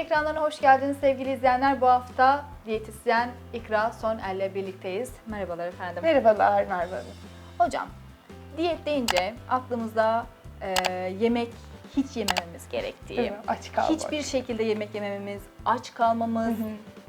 ekranlarına hoş geldiniz sevgili izleyenler. Bu hafta diyetisyen İkra Sonel ile birlikteyiz. Merhabalar efendim. Merhabalar Merve Hanım. Hocam, diyet deyince aklımızda e, yemek hiç yemememiz gerektiği? Aç kalmak. hiçbir şekilde yemek yemememiz, aç kalmamız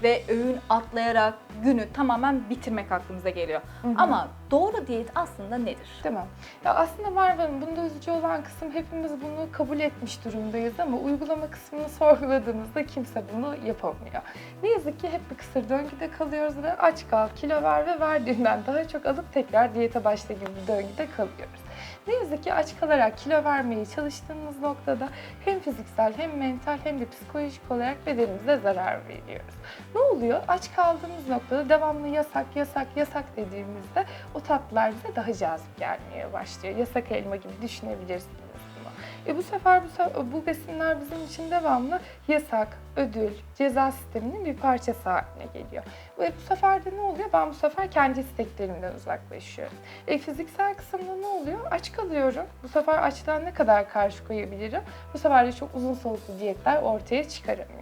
ve öğün atlayarak günü tamamen bitirmek aklımıza geliyor. Ama doğru diyet aslında nedir? Değil mi? Ya aslında Merve Hanım bunda üzücü olan kısım hepimiz bunu kabul etmiş durumdayız ama uygulama kısmını sorguladığımızda kimse bunu yapamıyor. Ne yazık ki hep bir kısır döngüde kalıyoruz ve aç kal, kilo ver ve verdiğinden daha çok alıp tekrar diyete başla gibi bir döngüde kalıyoruz. Ne yazık ki aç kalarak kilo vermeye çalıştığımız noktada hem fiziksel hem mental hem de psikolojik olarak bedenimize zarar veriyoruz. Ne oluyor? Aç kaldığımız noktada devamlı yasak, yasak, yasak dediğimizde o tatlılar bize daha cazip gelmeye başlıyor. Yasak elma gibi düşünebilirsiniz bunu. E bu sefer bu, bu besinler bizim için devamlı yasak, ödül, ceza sisteminin bir parçası haline geliyor. Ve bu sefer de ne oluyor? Ben bu sefer kendi isteklerimden uzaklaşıyorum. E, fiziksel kısımda ne oluyor? Aç kalıyorum. Bu sefer açlığa ne kadar karşı koyabilirim? Bu sefer de çok uzun soluklu diyetler ortaya çıkaramıyoruz.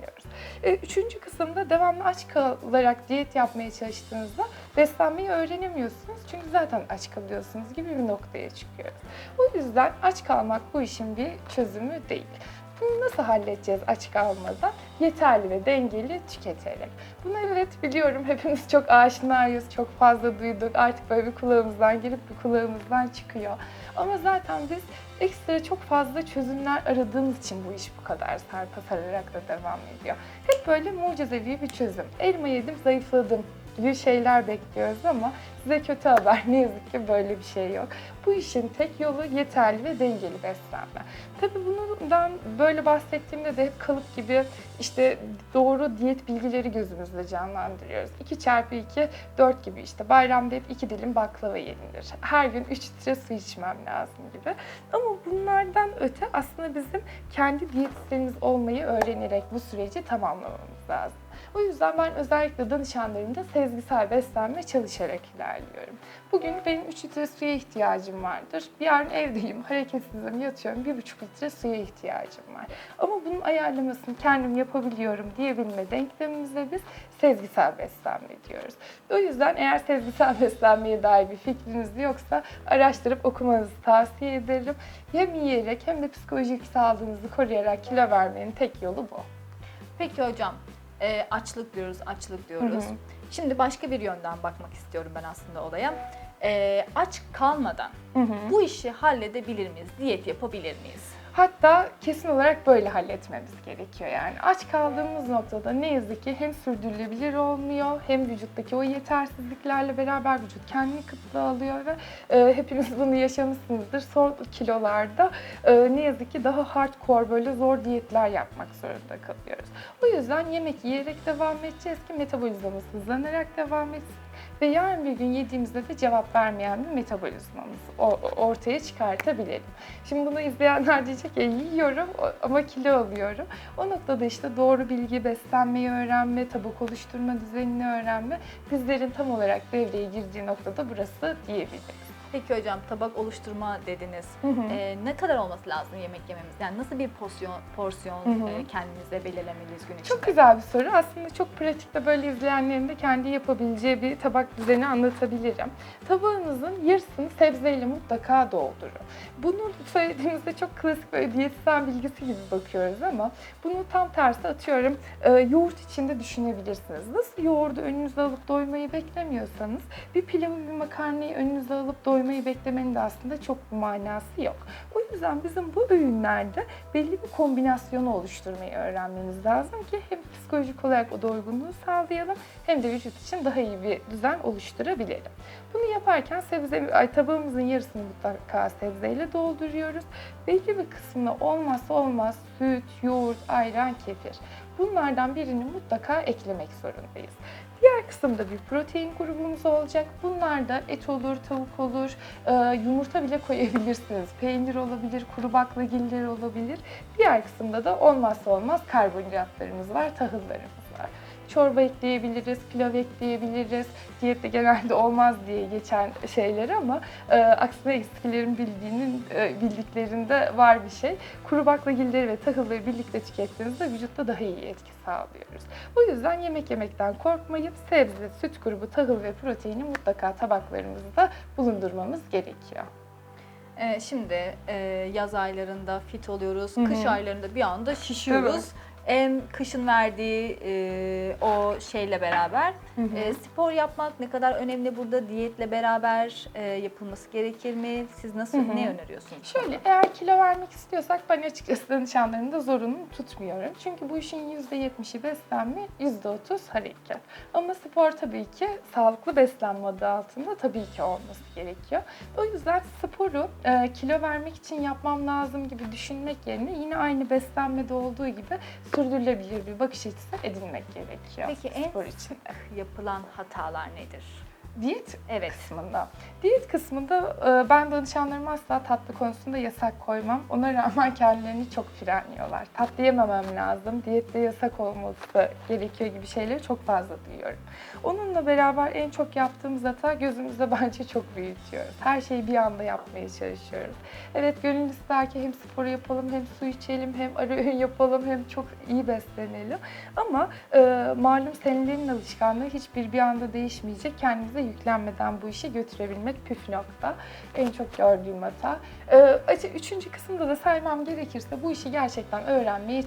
E, üçüncü kısımda devamlı aç kalarak diyet yapmaya çalıştığınızda beslenmeyi öğrenemiyorsunuz. Çünkü zaten aç kalıyorsunuz gibi bir noktaya çıkıyoruz. O yüzden aç kalmak bu işin bir çözümü değil. Bunu nasıl halledeceğiz aç kalmadan? Yeterli ve dengeli tüketerek. Bunu evet biliyorum hepimiz çok aşinayız, çok fazla duyduk. Artık böyle bir kulağımızdan girip bir kulağımızdan çıkıyor. Ama zaten biz ekstra çok fazla çözümler aradığımız için bu iş bu kadar sarpa sararak da devam ediyor. Hep böyle mucizevi bir çözüm. Elma yedim, zayıfladım gibi şeyler bekliyoruz ama size kötü haber ne yazık ki böyle bir şey yok. Bu işin tek yolu yeterli ve dengeli beslenme. Tabii bundan böyle bahsettiğimde de hep kalıp gibi işte doğru diyet bilgileri gözümüzde canlandırıyoruz. 2 çarpı 2, 4 gibi işte bayramda hep 2 dilim baklava yenilir. Her gün 3 litre su içmem lazım gibi. Ama bunlardan öte aslında bizim kendi diyetisyenimiz olmayı öğrenerek bu süreci tamamlamamız lazım. O yüzden ben özellikle danışanlarımda sezgisel beslenme çalışarak ilerliyorum. Bugün benim 3 litre suya ihtiyacım vardır. Yarın evdeyim, hareketsizim, yatıyorum. 1,5 litre suya ihtiyacım var. Ama bunun ayarlamasını kendim yapabiliyorum diyebilme denklemimize biz sezgisel beslenme diyoruz. O yüzden eğer sezgisel beslenmeye dair bir fikriniz yoksa araştırıp okumanızı tavsiye ederim. Hem yiyerek hem de psikolojik sağlığınızı koruyarak kilo vermenin tek yolu bu. Peki hocam, e, açlık diyoruz, açlık diyoruz. Hı hı. Şimdi başka bir yönden bakmak istiyorum ben aslında olaya. E, aç kalmadan bu işi halledebilir miyiz? Diyet yapabilir miyiz? Hatta kesin olarak böyle halletmemiz gerekiyor yani. Aç kaldığımız noktada ne yazık ki hem sürdürülebilir olmuyor hem vücuttaki o yetersizliklerle beraber vücut kendini kıtlığa alıyor ve e, hepimiz bunu yaşamışsınızdır. Son kilolarda e, ne yazık ki daha hardcore böyle zor diyetler yapmak zorunda kalıyoruz. O yüzden yemek yiyerek devam edeceğiz ki metabolizmamız hızlanarak devam etsin. Ve yarın bir gün yediğimizde de cevap vermeyen bir metabolizmamız ortaya çıkartabilelim. Şimdi bunu izleyenler diyecek ya yiyorum o- ama kilo alıyorum. O noktada işte doğru bilgi, beslenmeyi öğrenme, tabak oluşturma düzenini öğrenme bizlerin tam olarak devreye girdiği noktada burası diyebiliriz. Peki hocam tabak oluşturma dediniz. hı. E, ne kadar olması lazım yemek yememiz? Yani nasıl bir porsiyon porsiyon Hı hı. e, kendimize belirlemeliyiz gün içinde? Çok güzel bir soru. Aslında çok pratikte böyle izleyenlerin de kendi yapabileceği bir tabak düzeni anlatabilirim. Tabağınızın yarısını sebzeyle mutlaka doldurun. Bunu söylediğimizde çok klasik böyle diyetisyen bilgisi gibi bakıyoruz ama bunu tam tersi atıyorum e, yoğurt içinde düşünebilirsiniz. Nasıl yoğurdu önünüze alıp doymayı beklemiyorsanız bir pilavı bir makarnayı önünüze alıp doymayı beklemenin de aslında çok bir manası yok. O yüzden bizim bu öğünlerde belli bir kombinasyonu oluşturmayı öğrenmemiz lazım ki hem psikolojik olarak o doygunluğu sağlayalım hem de vücut için daha iyi bir düzen oluşturabilelim. Bunu yaparken sebze, ay, tabağımızın yarısını mutlaka sebzeyle dolduruyoruz. Belli bir kısmına olmazsa olmaz süt, yoğurt, ayran, kefir. Bunlardan birini mutlaka eklemek zorundayız. Diğer kısımda bir protein grubumuz olacak. Bunlar da et olur, tavuk olur, e, yumurta bile koyabilirsiniz. Peynir olabilir, kuru baklagiller olabilir. Diğer kısımda da olmazsa olmaz karbonhidratlarımız var, tahıllarımız. Çorba ekleyebiliriz, pilav ekleyebiliriz. Diyette genelde olmaz diye geçen şeyler ama e, aksine eskilerin bildiğinin e, bildiklerinde var bir şey. Kuru baklagilleri ve tahılları birlikte tükettiğinizde vücutta daha iyi etki sağlıyoruz. O yüzden yemek yemekten korkmayıp sebze, süt grubu, tahıl ve proteini mutlaka tabaklarımızda bulundurmamız gerekiyor. Ee, şimdi e, yaz aylarında fit oluyoruz, Hı hı. kış aylarında bir anda şişiyoruz. Evet. Hem kışın verdiği e, o şeyle beraber e, spor yapmak ne kadar önemli burada diyetle beraber e, yapılması gerekir mi? Siz nasıl Hı hı. ne öneriyorsunuz? Şöyle eğer kilo vermek istiyorsak ben açıkçası danışanlarımı da zorunlu tutmuyorum. Çünkü bu işin %70'i beslenme, %30 hareket. Ama spor tabii ki sağlıklı beslenme adı altında tabii ki olması gerekiyor. O yüzden sporu e, kilo vermek için yapmam lazım gibi düşünmek yerine yine aynı beslenmede olduğu gibi sürdürülebilir bir bakış açısı edinmek gerekiyor Peki en spor için. yapılan hatalar nedir? Diyet Evet. kısmında. Diyet kısmında e, ben danışanlarıma asla tatlı konusunda yasak koymam. Ona rağmen kendilerini çok frenliyorlar. Tatlı yememem lazım, diyette yasak olması gerekiyor gibi şeyleri çok fazla duyuyorum. Onunla beraber en çok yaptığımız hata gözümüzde bence çok büyütüyoruz. Her şeyi bir anda yapmaya çalışıyoruz. Evet gönül ister ki hem spor yapalım, hem su içelim, hem ara öğün yapalım, hem çok iyi beslenelim. Ama e, malum senelerin alışkanlığı hiçbir bir anda değişmeyecek. Kendimize yüklenmeden bu işi götürebilmek püf nokta. En çok gördüğüm hata. E, acı- üçüncü kısımda da saymam gerekirse bu işi gerçekten öğrenmeye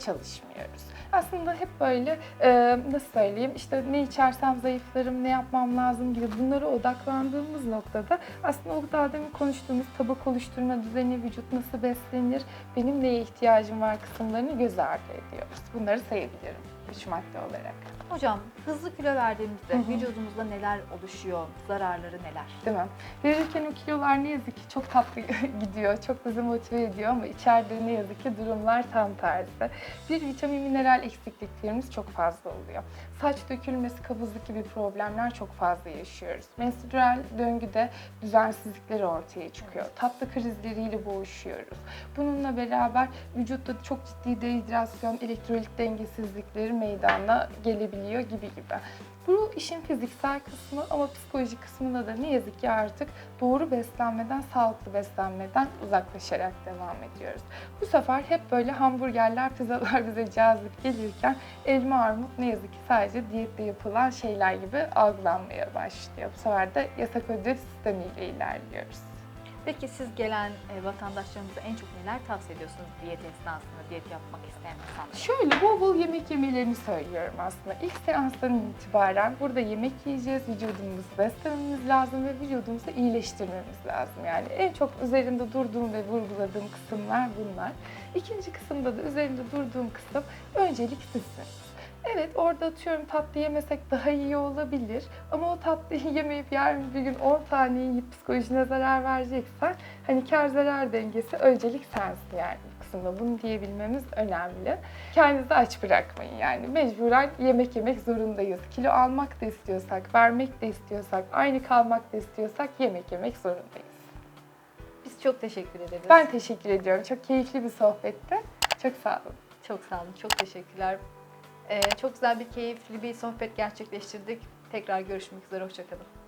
çalışmıyoruz. Aslında hep böyle e, nasıl söyleyeyim işte ne içersem zayıflarım, ne yapmam lazım gibi bunlara odaklandığımız noktada aslında o daha demin konuştuğumuz tabak oluşturma düzeni, vücut nasıl beslenir, benim neye ihtiyacım var kısımlarını göz ardı ediyoruz. Bunları sayabilirim üç madde olarak. Hocam hızlı kilo verdiğimizde Hı hı. vücudumuzda neler oluşuyor? Zararları neler? Değil mi? Verirken o kilolar ne yazık ki çok tatlı gidiyor, çok bizi motive ediyor ama içeride ne yazık ki durumlar tam tersi. Bir vitamin mineral eksikliklerimiz çok fazla oluyor. Saç dökülmesi, kabızlık gibi problemler çok fazla yaşıyoruz. Menstrüel döngüde düzensizlikler ortaya çıkıyor. Tatlı krizleriyle boğuşuyoruz. Bununla beraber vücutta çok ciddi dehidrasyon, elektrolit dengesizlikleri meydana gelebiliyor gibi gibi. Bu işin fiziksel kısmı ama psikolojik kısmında da ne yazık ki artık doğru beslenmeden, sağlıklı beslenmeden uzaklaşarak devam ediyoruz. Bu sefer hep böyle hamburgerler, pizzalar bize cazip gelirken elma armut ne yazık ki sadece diyette yapılan şeyler gibi algılanmaya başlıyor. Bu sefer de yasak ödül sistemiyle ilerliyoruz. Peki siz gelen e, vatandaşlarımıza en çok neler tavsiye ediyorsunuz diyet esnasında, diyet yapmak isteyen insanlara? Şöyle bol bol yemek yemelerini söylüyorum aslında. İlk seanstan itibaren burada yemek yiyeceğiz, vücudumuzu beslememiz lazım ve vücudumuzu iyileştirmemiz lazım. Yani en çok üzerinde durduğum ve vurguladığım kısımlar bunlar. İkinci kısımda da üzerinde durduğum kısım öncelik sizsiniz. Evet orada atıyorum tatlı yemesek daha iyi olabilir ama o tatlıyı yemeyip yarın bir gün 10 tane yiyip psikolojine zarar vereceksen hani kar zarar dengesi öncelik sensin yani kısımda bunu diyebilmemiz önemli. Kendinizi aç bırakmayın yani mecburen yemek yemek zorundayız. Kilo almak da istiyorsak, vermek de istiyorsak, aynı kalmak da istiyorsak yemek yemek zorundayız. Biz çok teşekkür ederiz. Ben teşekkür ediyorum. Çok keyifli bir sohbetti. Çok sağ olun. Çok sağ olun, çok teşekkürler. Ee, çok güzel bir keyifli bir sohbet gerçekleştirdik. Tekrar görüşmek üzere, hoşçakalın.